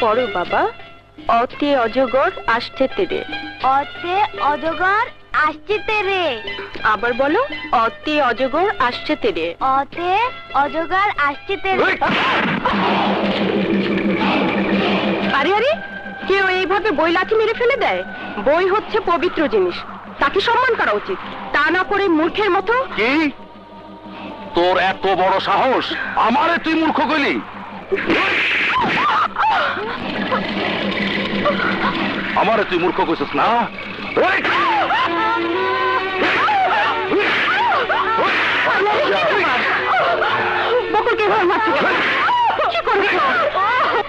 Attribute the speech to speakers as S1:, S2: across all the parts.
S1: পড়ো বাবা। অতে অজগর আসছে তেরে।
S2: অতে অজগর আসছে তেরে।
S1: আবার বলো অতে অজগর আসছে তেরে।
S2: অতে অজগর আসছে তেরে।
S1: আরে আরে কেউ এইভাবে বই লাঠি মেরে ফেলে দেয়? বই হচ্ছে পবিত্র জিনিস তাকে সম্মান করা উচিত। তা না করে মূর্খের মতো
S3: কি? তোর এত বড় সাহস আমারে তুই মূর্খ কইলি? আমারে তুই মূর্খ কইছিস না?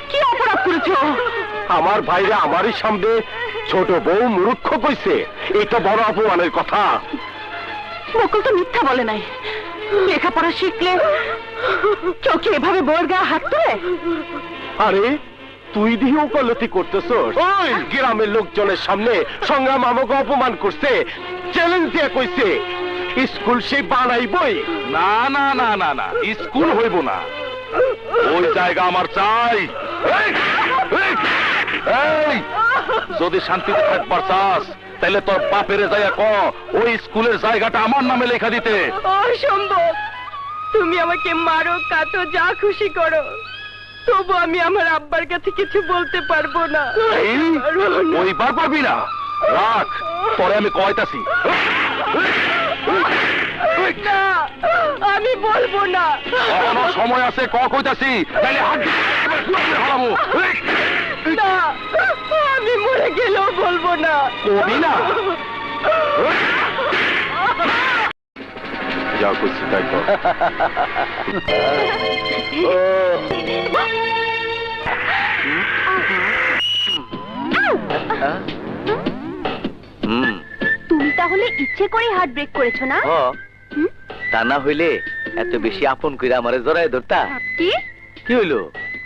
S1: কি অপরাধ করেছ?
S3: আমার ভাইরা আমারই সামনে ছোট বউ মূর্খ কইছে। এই তো বড় অপমানের কথা।
S1: বকুল তো মিথ্যা বলে নাই। লেখাপড়া শিখলে কেউ কি এভাবে বইয়ের গায়ে হাত তোলে?
S3: আরে তুই দিয়ে ওই! গ্রামের লোকজনের সামনে সংগ্রাম আমাকে অপমান করছে চ্যালেঞ্জ দিয়ে কইছে। স্কুল বানাইবই। না না না না না স্কুল হইব না। ওই জায়গা আমার চাই। এই, এই, এই, যদি শান্তিতে থাকবার চাস তাহলে তোর বাপের জায়গা ক ওই স্কুলের জায়গাটা আমার নামে লেখা দিতে।
S1: অসম্ভব! তুমি আমাকে মারো কাটো যা খুশি করো। তবু আমি আমার আব্বার কাছে কিছু বলতে পারব না।
S3: ওইবার পারবি না। রাখ পরে আমি কয়তাছি।
S1: না আমি বলব না।
S3: এখনও সময় আছে ক কইতাছি? হাত
S1: না আমি মরে গেলেও বলব না।
S3: কবি না। যা করছি তাই কর
S4: হুম
S2: তুমি তাহলে ইচ্ছে করে হার্ট ব্রেক করেছ না?
S4: তা না হইলে এত বেশি আপন কইরা আমারে জড়ায় ধরতা?
S2: কি?
S4: কি হইল?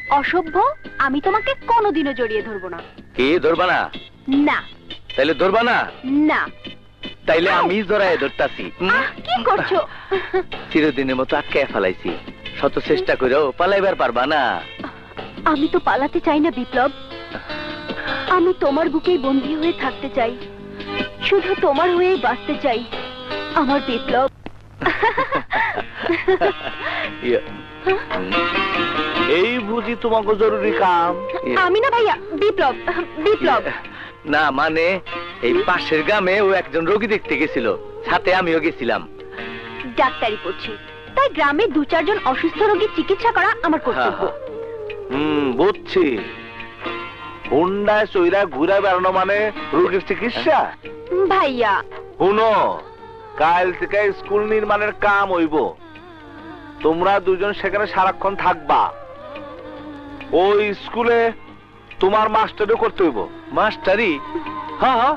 S2: অসভ্য আমি তোমাকে কোনোদিনও জড়িয়ে ধরবো না।
S4: কে ধরবা না?
S2: না।
S4: তাইলে ধরবা না?
S2: না।
S4: তাইলে আমি জড়ায় ধরতাছি।
S2: কি করছ?
S4: চিরদিনের মতো আটকে ফেলাইছি। শত চেষ্টা করেও পালাইবার পারবা না।
S2: আমি তো পালাতে চাই না বিপ্লব। আমি তোমার বুকেই বন্দী হয়ে থাকতে চাই। শুধু তোমার হয়েই বাঁচতে চাই আমার বিপ্লব।
S4: ইয়ে, এই বুঝি তোমাকে জরুরি কাম।
S2: আমি না ভাইয়া বিপ্লব বিপ্লব।
S4: না মানে এই পাশের গ্রামে ও একজন রোগী দেখতে গেছিল। সাথে আমিও গেছিলাম।
S2: ডাক্তারি পড়ছি। তাই গ্রামে দু চারজন অসুস্থ রোগীর চিকিৎসা করা আমার কর্তব্য।
S3: হুম বুঝছি। হুন্ডায় চইরা ঘুরা বেড়ানো মানে রোগীর চিকিৎসা?
S2: ভাইয়া।
S3: শুনো কাল থেকে স্কুল নির্মাণের কাম হইব। তোমরা দুজন সেখানে সারাক্ষণ থাকবা। ওই স্কুলে তোমার মাস্টারও করতে হইব।
S4: মাস্টারি? হ্যাঁ হ্যাঁ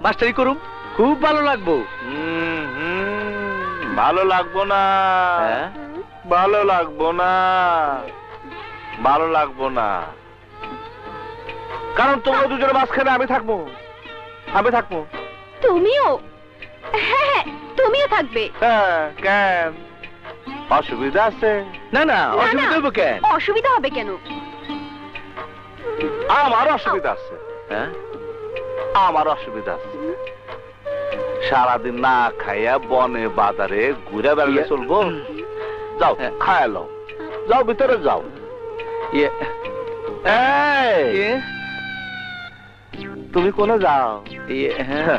S4: মাস্টারি করুম। খুব ভালো লাগবো।
S3: ভালো লাগবো না।
S4: হ্যাঁ?
S3: ভালো লাগবো না। ভালো লাগবো না। কারণ তোমরা দুজনের মাঝখানে আমি থাকব। আমি থাকব।
S2: তুমিও? হ্যাঁ হ্যাঁ তুমিও থাকবে।
S3: হ্যাঁ কেন? অসুবিধা আছে?
S4: না না অসুবিধা
S2: না,
S4: হইব কেন?
S2: অসুবিধা হবে কেন?
S3: আমার অসুবিধা আছে।
S4: হ্যাঁ?
S3: আমার অসুবিধা আছে। সারাদিন না খাইয়া বনে বাজারে ঘুরে বেড়ালে
S4: ইয়ে-
S3: চলবো? যাও
S4: হ্যাঁ।
S3: খায়া লও। যাও ভিতরে যাও।
S4: ইয়ে, ইয়ে,
S3: তুমি কোনে যাও?
S4: ইয়ে, হ্যাঁ।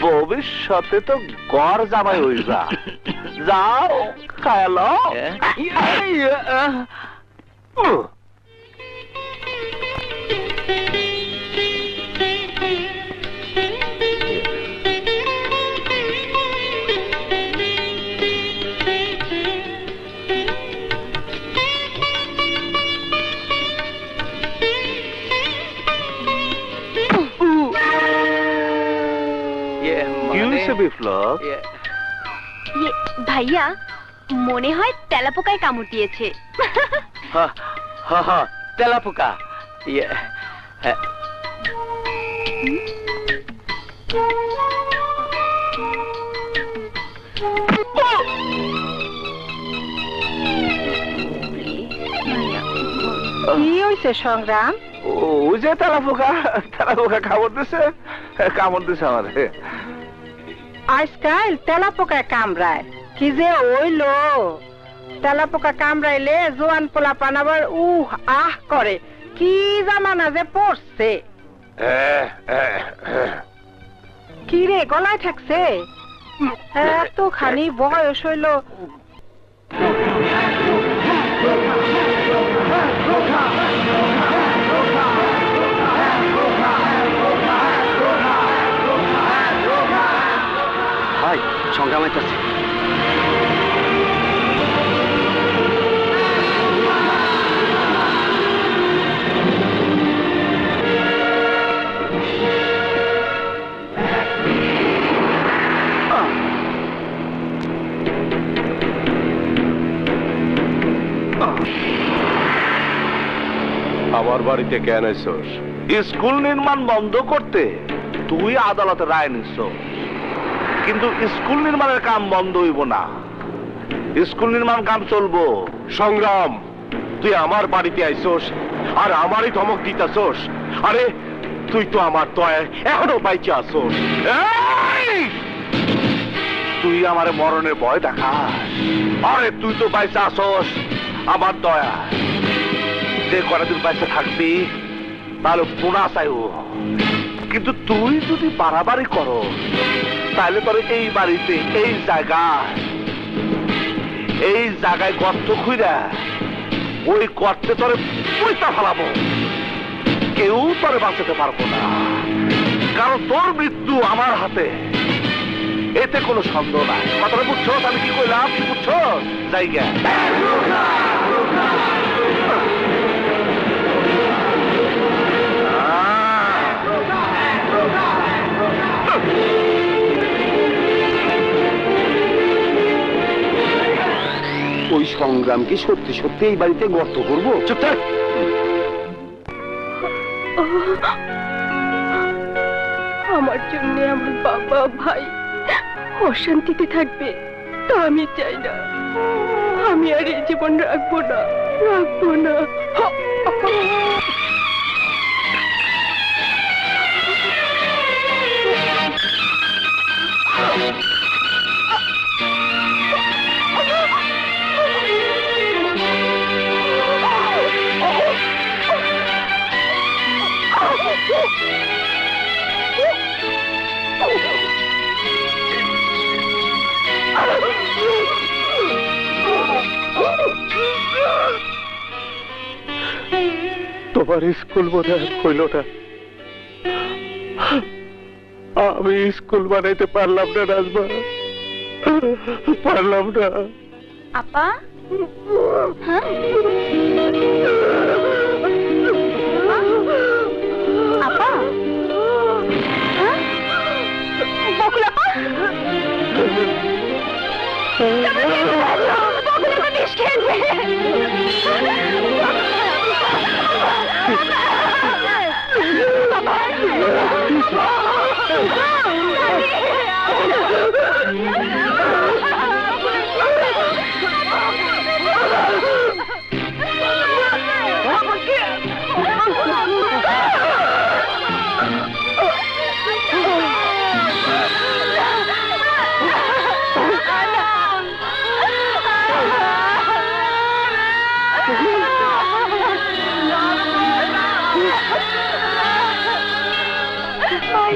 S3: ভবিষ্যতে তো গড় জামাই যা। যাও খায়া লও। বিপ্লব
S4: ইয়ে,
S2: ইয়ে, ভাইয়া মনে হয় তেলাপোকায় কামড় দিয়েছে
S4: হা, হা, হা, তেলাপোকা। ইয়ে, হ্যাঁ।
S1: কি সংগ্রাম?
S3: ওই যে তারা পোকা তারা পোকা কামড় দিছে কামড় দিছে আমার।
S1: আজকাল তেলা পোকায় কামড়ায়। কি যে ওইল তেলা পোকা কামড়াইলে জোয়ান পোলা পানাবার উহ, আহ করে। কি জামানা যে পড়ছে? কি রে, গলায় ঠেকছে? এতখানি বয়স হইল।
S5: ভাই সংগ্রাম আইতাছে আমার বাড়িতে কেন এসোস
S3: স্কুল নির্মাণ বন্ধ করতে তুই আদালতে রায় নিচ্ছ। কিন্তু স্কুল নির্মাণের কাম বন্ধ হইব না। স্কুল নির্মাণ কাম চলবো।
S5: সংগ্রাম। তুই আমার বাড়িতে আইসোস আর আমারই ধমক দিতাছোস আরে তুই তো আমার তয় এখনও বাইচে আসোস।
S3: তুই আমার মরণের ভয় দেখা আরে তুই তো বাইসে আসস আমার দয়া। যে করাদিন বাইসে থাকবি তাহলে পুনা চাইও। কিন্তু তুই যদি বাড়াবাড়ি করো, তাহলে তোর এই বাড়িতে, এই জায়গায় এই জায়গায় গর্ত খুঁড়া ওই গর্তে তোরে পয়সা ফেলাবো। কেউ তোরে বাঁচাতে পারব না। কারণ তোর মৃত্যু আমার হাতে। এতে কোনো সন্দেহ নাই। কথাটা বুঝছ? আমি কি কইলাম? কি বুঝছ? জায়গা।
S5: সংগ্রাম কি সত্যি সত্যি এই বাড়িতে গর্ত করব? চুপ থাক।
S2: আমার জন্য আমার বাবা, ভাই অশান্তিতে থাকবে, তা আমি চাই না। আমি আর এই জীবন রাখব না রাখব না।
S5: তোমার স্কুল বোধ হইল না আমি স্কুল বানাইতে পারলাম না, রাজমা। পারলাম না।
S2: আপা? হ্যাঁ? আপা? হ্যাঁ? বকুল আপা? বকুল আপা বিষ খেয়েছে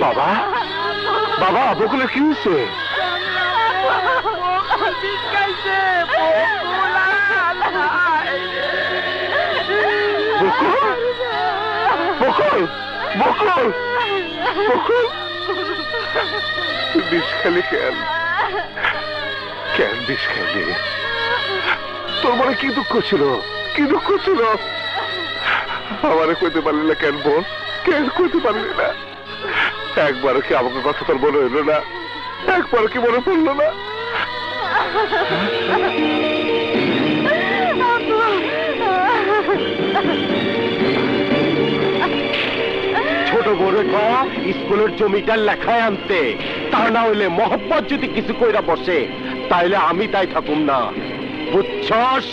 S5: বাবা? বাবা বকুলের কি হয়েছে? বিষ খালি কেন? কেন বিষ খালি? তোর মনে কি দুঃখ ছিল? কি দুঃখ ছিল? আমারে কইতে পারলি না কেন বোন? কেন কইতে পারলি না? একবার কি আমাকে কথা তোর মনে হইল না? একবার কি মনে পড়ল না? ছোট বড় কয়া, স্কুলের জমিটা লেখায় আনতে। তা না হইলে মহব্বত যদি কিছু কইরা বসে, তাইলে আমি তাই থাকুম না। বুঝছস?